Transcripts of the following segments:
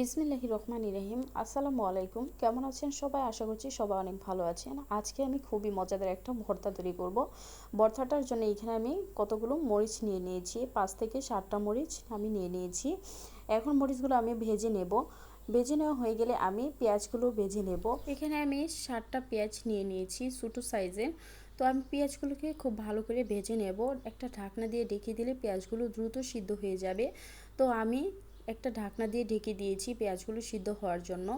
বিসমিল্লাহি রহমান রহিম। আসসালামু আলাইকুম। কেমন আছেন সবাই? আশা করছি সবাই অনেক ভালো আছেন। আজকে আমি খুবই মজাদার একটা ভর্তা তৈরি করব। ভর্তাটার জন্য এখানে আমি কতগুলো মরিচ নিয়ে নিয়েছি। পাঁচ থেকে সাতটা মরিচ আমি নিয়ে নিয়েছি। এখন মরিচগুলো আমি ভেজে নেব। ভেজে নেওয়া হয়ে গেলে আমি পেঁয়াজগুলো ভেজে নেব। এখানে আমি সাতটা পেঁয়াজ নিয়ে নিয়েছি ছোটো সাইজের তো আমি পেঁয়াজগুলোকে খুব ভালো করে ভেজে নেব। একটা ঢাকনা দিয়ে ডেকে দিলে পেঁয়াজগুলো দ্রুত সিদ্ধ হয়ে যাবে। তো আমি একটা ঢাকনা দিয়ে ঢেকে দিয়েছি পেঁয়াজগুলো সিদ্ধ হওয়ার জন্য।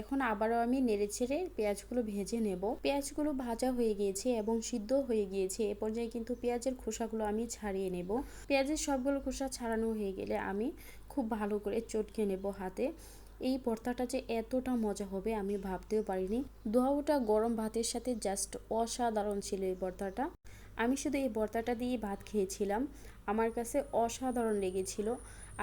এখন আবারও আমি নেড়ে ছেড়ে পেঁয়াজগুলো ভেজে নেব। পেঁয়াজগুলো ভাজা হয়ে গিয়েছে এবং সিদ্ধ হয়ে গিয়েছে, এ পর্যায়ে কিন্তু পেঁয়াজের খোসাগুলো আমি ছাড়িয়ে নেব। পেঁয়াজের সবগুলো খোসা ছাড়ানো হয়ে গেলে আমি খুব ভালো করে চটকে নেব হাতে। এই ভর্তাটা যে এতটা মজা হবে আমি ভাবতেও পারিনি। দোহাউটা গরম ভাতের সাথে জাস্ট অসাধারণ ছিল এই ভর্তাটা আমি শুধু এই ভর্তাটা দিয়ে ভাত খেয়েছিলাম। আমার কাছে অসাধারণ লেগেছিল।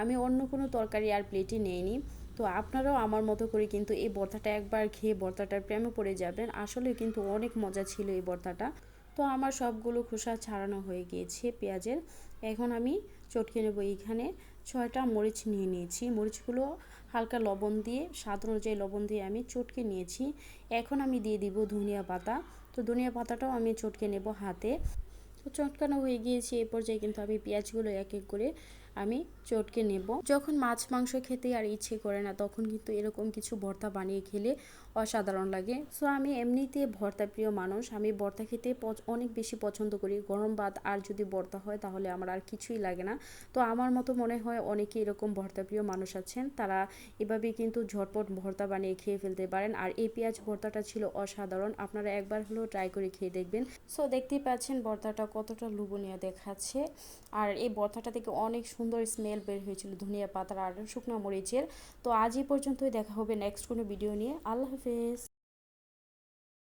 আমি অন্য কোনো তরকারি আর প্লেটে নেইনি। তো আপনারাও আমার মতো করে কিন্তু এই ভর্তাটা একবার খেয়ে ভর্তাটার প্রেমে পড়ে যাবেন। আসলে কিন্তু অনেক মজা ছিল এই ভর্তাটা তো আমার সবগুলো খোসা ছাড়ানো হয়ে গিয়েছে পেঁয়াজের। এখন আমি চটকে নেব এইখানে। ছয়টা মরিচ নিয়ে নিয়েছি। মরিচগুলো হালকা লবণ দিয়ে, স্বাদ অনুযায়ী লবণ দিয়ে আমি চটকে নিয়েছি। এখন আমি দিয়ে দিব ধনিয়া পাতা। তো ধনিয়া পাতাটাও আমি চটকে নেব হাতে। তো চটকানো হয়ে গিয়েছে। এ পর্যায়ে কিন্তু আমি পেঁয়াজগুলো এক এক করে আমি চটকে নেব। যখন মাছ, মাংস খেতে আর ইচ্ছে করে না, তখন কিন্তু এরকম কিছু ভর্তা বানিয়ে খেলে অসাধারণ লাগে। সো আমি এমনিতে ভর্তা প্রিয় মানুষ। আমি ভর্তা খেতে অনেক বেশি পছন্দ করি। গরম ভাত আর যদি ভর্তা হয়, তাহলে আমার আর কিছুই লাগে না। তো আমার মতো মনে হয় অনেকে এরকম ভর্তা প্রিয় মানুষ আছেন। তারা এভাবে কিন্তু ঝটপট ভর্তা বানিয়ে খেয়ে ফেলতে পারেন। আর এই পেঁয়াজ ভর্তাটা ছিল অসাধারণ। আপনারা একবার হলেও ট্রাই করে খেয়ে দেখবেন। সো দেখতেই পাচ্ছেন ভর্তাটা কতটা লুবনীয় দেখাচ্ছে। আর এই ভর্তাটা থেকে অনেক সুন্দর স্মেল বের হয়েছিল, ধনিয়া পাতার আর শুকনো মরিচের। তো আজ এই পর্যন্তই, দেখা হবে নেক্সট কোনো ভিডিও নিয়ে। আল্লাহ হাফেজ।